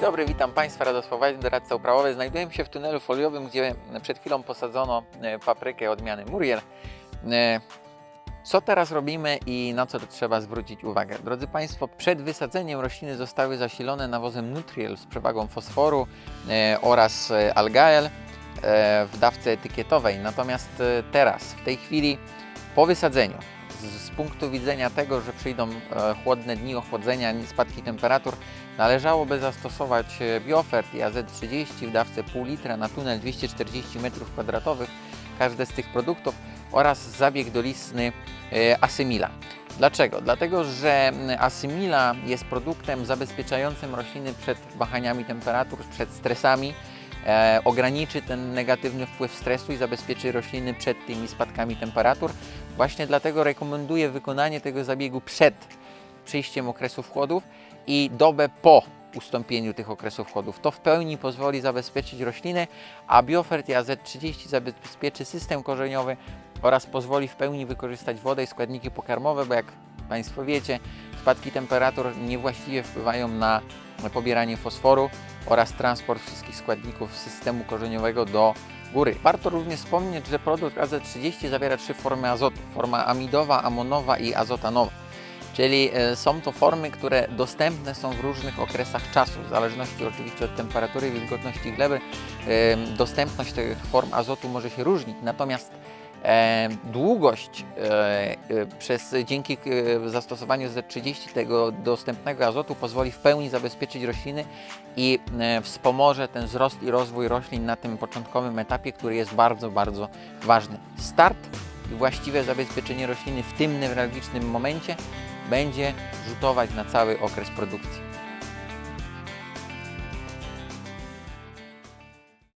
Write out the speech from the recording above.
dobry, witam Państwa, Radosław Wajs, doradca uprawowy. Znajdujemy się w tunelu foliowym, gdzie przed chwilą posadzono e, paprykę odmiany Muriel. E, Co teraz robimy i na co trzeba zwrócić uwagę? Drodzy Państwo, przed wysadzeniem rośliny zostały zasilone nawozem Nutriel z przewagą fosforu e, oraz Algael w dawce etykietowej. Natomiast teraz, w tej chwili, po wysadzeniu, z, punktu widzenia tego, że przyjdą e, chłodne dni ochłodzenia, spadki temperatur, należałoby zastosować e, Biofert i AZ30 w dawce pół litra na tunel 240 m2, każde z tych produktów oraz zabieg dolistny e, Asymila. Dlaczego? Dlatego, że mm, Asymila jest produktem zabezpieczającym rośliny przed wahaniami temperatur, przed stresami, e, ograniczy ten negatywny wpływ stresu i zabezpieczy rośliny przed tymi spadkami temperatur. Właśnie dlatego rekomenduję wykonanie tego zabiegu przed przyjściem okresów chłodów i dobę po ustąpieniu tych okresów chłodów. To w pełni pozwoli zabezpieczyć rośliny, a Biofert i AZ30 zabezpieczy system korzeniowy oraz pozwoli w pełni wykorzystać wodę i składniki pokarmowe, bo jak Państwo wiecie, spadki temperatur niewłaściwie wpływają na pobieranie fosforu oraz transport wszystkich składników systemu korzeniowego do góry. Warto również wspomnieć, że produkt AZ30 zawiera trzy formy azotu. Forma amidowa, amonowa i azotanowa. Czyli e, są to formy, które dostępne są w różnych okresach czasu, w zależności oczywiście od temperatury i wilgotności gleby. e, Dostępność tych form azotu może się różnić, natomiast długość e, e, przez, dzięki e, zastosowaniu Z30 tego dostępnego azotu pozwoli w pełni zabezpieczyć rośliny i e, wspomoże ten wzrost i rozwój roślin na tym początkowym etapie, który jest bardzo, bardzo ważny. Start i właściwe zabezpieczenie rośliny w tym newralgicznym momencie będzie rzutować na cały okres produkcji.